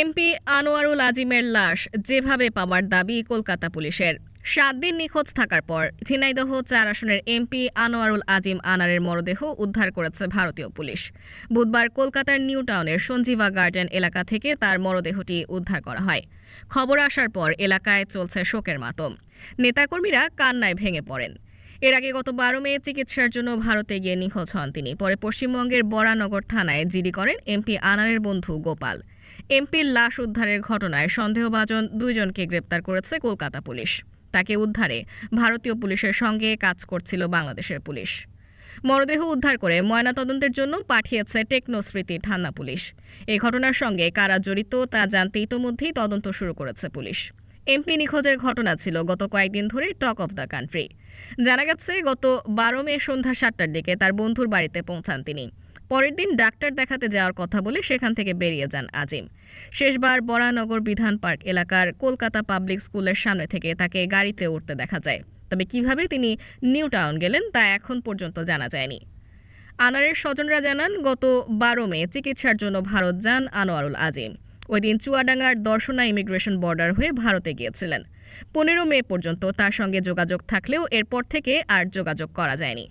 MP Anwarul আজিমের লাশ যেভাবে পাওয়ার দাবি কলকাতা পুলিশের। সাত দিন নিখোঁজ থাকার পর ঝিনাইদহ চার আসনের এমপি আনোয়ারুল আজিম আনারের মরদেহ উদ্ধার করেছে ভারতীয় পুলিশ। বুধবার কলকাতার নিউ টাউনের সঞ্জীবা গার্ডেন এলাকা থেকে তার মরদেহটি উদ্ধার করা হয়। খবর আসার পর এলাকায় চলছে শোকের মাতম। নেতাকর্মীরা কান্নায় ভেঙে পড়েন। এর আগে গত বারো মে চিকিৎসার জন্য ভারতে গিয়ে নিখোঁজ হন তিনি। পরে পশ্চিমবঙ্গের বরানগর থানায় জিডি করেন এমপি আনারের বন্ধু গোপাল। এমপির লাশ উদ্ধারের ঘটনায় সন্দেহভাজন দুইজনকে গ্রেপ্তার করেছে কলকাতা পুলিশ। তাকে উদ্ধারে ভারতীয় পুলিশের সঙ্গে কাজ করছিল বাংলাদেশের পুলিশ। মরদেহ উদ্ধার করে ময়নাতদন্তের জন্য পাঠিয়েছে টেকনোস্মৃতি থানা পুলিশ। এই ঘটনার সঙ্গে কারা জড়িত তা জানতে ইতোমধ্যেই তদন্ত শুরু করেছে পুলিশ। এমপি নিখোঁজের ঘটনা ছিল গত কয়েকদিন ধরে টক অফ দ্য কান্ট্রি। জানা গেছে, গত বারো মে সন্ধ্যা সাতটার দিকে তার বন্ধুর বাড়িতে পৌঁছান তিনি। পরের দিন ডাক্তার দেখাতে যাওয়ার কথা বলে সেখান থেকে বেরিয়ে যান আজিম। শেষবার বরানগর বিধান পার্ক এলাকার কলকাতা পাবলিক স্কুলের সামনে থেকে তাকে গাড়িতে উঠতে দেখা যায়। তবে কীভাবে তিনি নিউ টাউন গেলেন তা এখন পর্যন্ত জানা যায়নি। আনারের স্বজনরা জানান, গত বারো মে চিকিৎসার জন্য ভারত যান আনোয়ারুল আজিম। ওই দিন চুয়াডাঙ্গার দর্শনা ইমিগ্রেশন বর্ডার হয়ে ভারতে গিয়েছিলেন। পনেরো মে পর্যন্ত তার সঙ্গে যোগাযোগ থাকলেও এরপর থেকে আর যোগাযোগ করা যায়নি।